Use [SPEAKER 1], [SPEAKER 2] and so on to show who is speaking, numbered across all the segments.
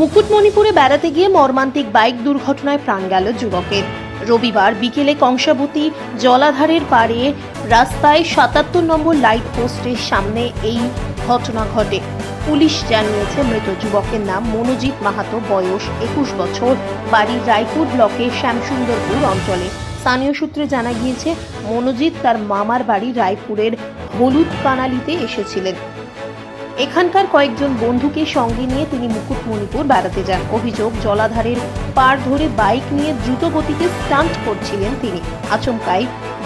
[SPEAKER 1] মুকুটমণিপুরে বেড়াতে গিয়ে মর্মান্তিক বাইক দুর্ঘটনায় প্রাণ গেল যুবকের। রবিবার বিকেলে কংসাবতী জলাধারের পাড়ে রাস্তায় সাতাত্তর নম্বর লাইট পোস্টের সামনে এই ঘটনা ঘটে। পুলিশ জানিয়েছে, মৃত যুবকের নাম মনোজিৎ মাহাতো, বয়স একুশ বছর, বাড়ি রায়পুর ব্লকের শ্যামসুন্দরপুর অঞ্চলে। স্থানীয় সূত্রে জানা গিয়েছে, মনোজিৎ তার মামার বাড়ি রায়পুরের হলুদ কানালিতে এসেছিলেন। এখানকার কয়েকজন বন্ধুকে সঙ্গে নিয়ে তিনি মুকুটমণিপুর বেড়াতে যান। অভিযোগ, জলাধারের পার ধরে বাইক নিয়ে দ্রুত গতিতে স্টান্ট করছিলেন তিনি। আচমকাই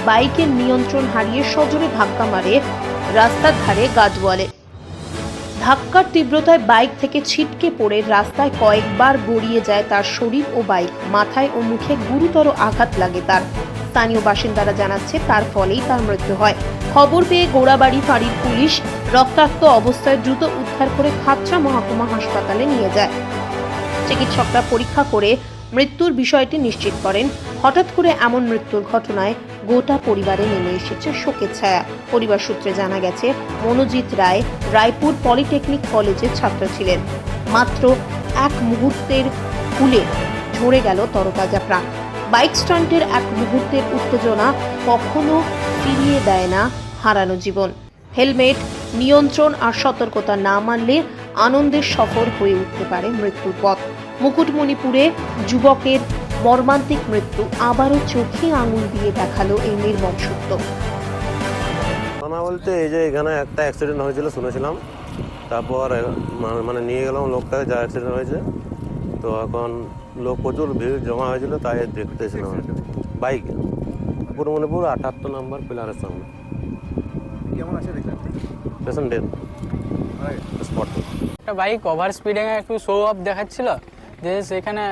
[SPEAKER 1] বাইকের নিয়ন্ত্রণ হারিয়ে সজোরে ধাক্কা মারে রাস্তার ধারে গাছওয়ালে ধাক্কার তীব্রতায় বাইক থেকে ছিটকে পড়ে রাস্তায় কয়েকবার গড়িয়ে যায় তার শরীর ও বাইক। মাথায় ও মুখে গুরুতর আঘাত লাগে তার। স্থানীয় বাসিন্দারা জানাচ্ছে, তার ফলেই তার মৃত্যু হয়। খবর পেয়ে গোড়াবাড়ি ফাঁড়ির পুলিশ রক্তাক্ত অবস্থায় দ্রুত উদ্ধার করে খাতড়া মহকুমা হাসপাতালে নিয়ে যায়। চিকিৎসকরা পরীক্ষা করে মৃত্যুর বিষয়টি নিশ্চিত করেন। হঠাৎ করে এমন মৃত্যুর ঘটনায় গোটা পরিবারে নেমে এসেছে শোকের ছায়া। পরিবার সূত্রে জানা গেছে, মনোজিৎ রায় রায়পুর পলিটেকনিক কলেজের ছাত্র ছিলেন। মাত্র এক মুহূর্তের ভুলে ঝরে গেল তরতাজা প্রাণ। বাইক স্টান্টের এক মুহূর্তের উত্তেজনা কখনো ফিরিয়ে দেয় না হারানো জীবন। হেলমেট, নিয়ন্ত্রণ আর সতর্কতা না মানলে আনন্দের সফর হয়ে উঠতে পারে মৃত্যুর পথ। মুকুটমণিপুরে যুবকের মর্মান্তিক মৃত্যু আবারও চোখে আঙুল দিয়ে দেখাল এই নির্মম সত্য।
[SPEAKER 2] বলতে এই যে এখানে একটা অ্যাক্সিডেন্ট হয়েছিল, শুনেছিলাম। তারপর মানে নিয়ে গেলাম লোকটাকে, যা অ্যাক্সিডেন্ট হয়েছে। তো এখন লোক প্রচুর ভিড় জমা হয়েছিল তাই দেখতেছিলাম আর কি। বাইক। পূর্বমণিপুর আটাত্তর নম্বর পিলারের সামনে।
[SPEAKER 3] কেমন আছে দেখলেন
[SPEAKER 2] পেশেন্ট ডেথ। স্পট।
[SPEAKER 4] একটা বাইক ওভার স্পিডে একটু শো অফ দেখাচ্ছিল যে সেখানে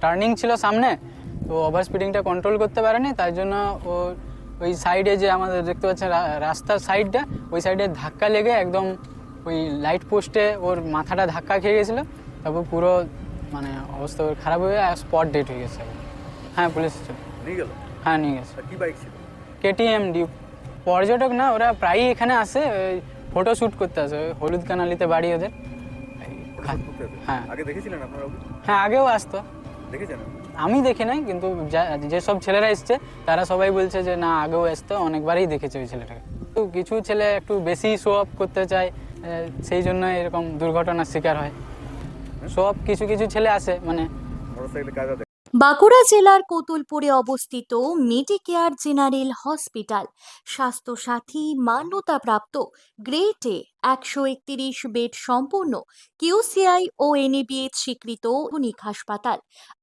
[SPEAKER 4] টার্নিং ছিল সামনে তো ওভার স্পিডিংটা কন্ট্রোল করতে পারেনি তাই জন্য ও ওই সাইডে যে আমাদের দেখতে পাচ্ছেন রা- রাস্তার সাইডটা ওই সাইডে ধাক্কা লেগে একদম ওই লাইট পোস্টে ওর মাথাটা ধাক্কা খেয়ে গেছিল তারপর পুরো মানে অবস্থা খারাপ হয়ে স্পট ডেট হয়ে গেছে হ্যাঁ পুলিশ
[SPEAKER 3] নিয়ে গেল?
[SPEAKER 4] হ্যাঁ নিয়ে গেছে।
[SPEAKER 3] কি বাইক ছিল?
[SPEAKER 4] কেটিএম ডিউক পর্যটক না ওরা প্রায়ই এখানে আসে ফটো শ্যুট করতে আসে ওই হলুদ কানালিতে বাড়ি ওদের।
[SPEAKER 3] হবে
[SPEAKER 4] হ্যাঁ
[SPEAKER 3] আগে দেখেছিলেন আপনারা
[SPEAKER 4] হ্যাঁ আগেও আসতো।
[SPEAKER 3] দেখেছেন?
[SPEAKER 4] আমি দেখি নাই কিন্তু যেসব ছেলেরা এসছে তারা সবাই বলছে যে না আগেও আসতো অনেকবারই দেখেছে ওই ছেলেটাকে। তো কিছু ছেলে একটু বেশি শো অফ করতে চায় সেই জন্য এরকম দুর্ঘটনার শিকার হয়। অফ কিছু কিছু ছেলে আসে মানে
[SPEAKER 5] বাঁকুড়া জেলার কোতুলপুরে অবস্থিত মেডিকেয়ার জেনারেল হসপিটাল স্বাস্থ্যসাথী মান্যতাপ্রাপ্ত গ্রেট এ একশো একত্রিশ বেড সম্পূর্ণ কিউসিআই ও এনএবিএচ স্বীকৃত আধুনিক হাসপাতাল।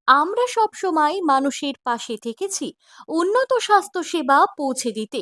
[SPEAKER 5] আমরা সবসময় মানুষের পাশে থেকেছি উন্নত স্বাস্থ্যসেবা পৌঁছে দিতে।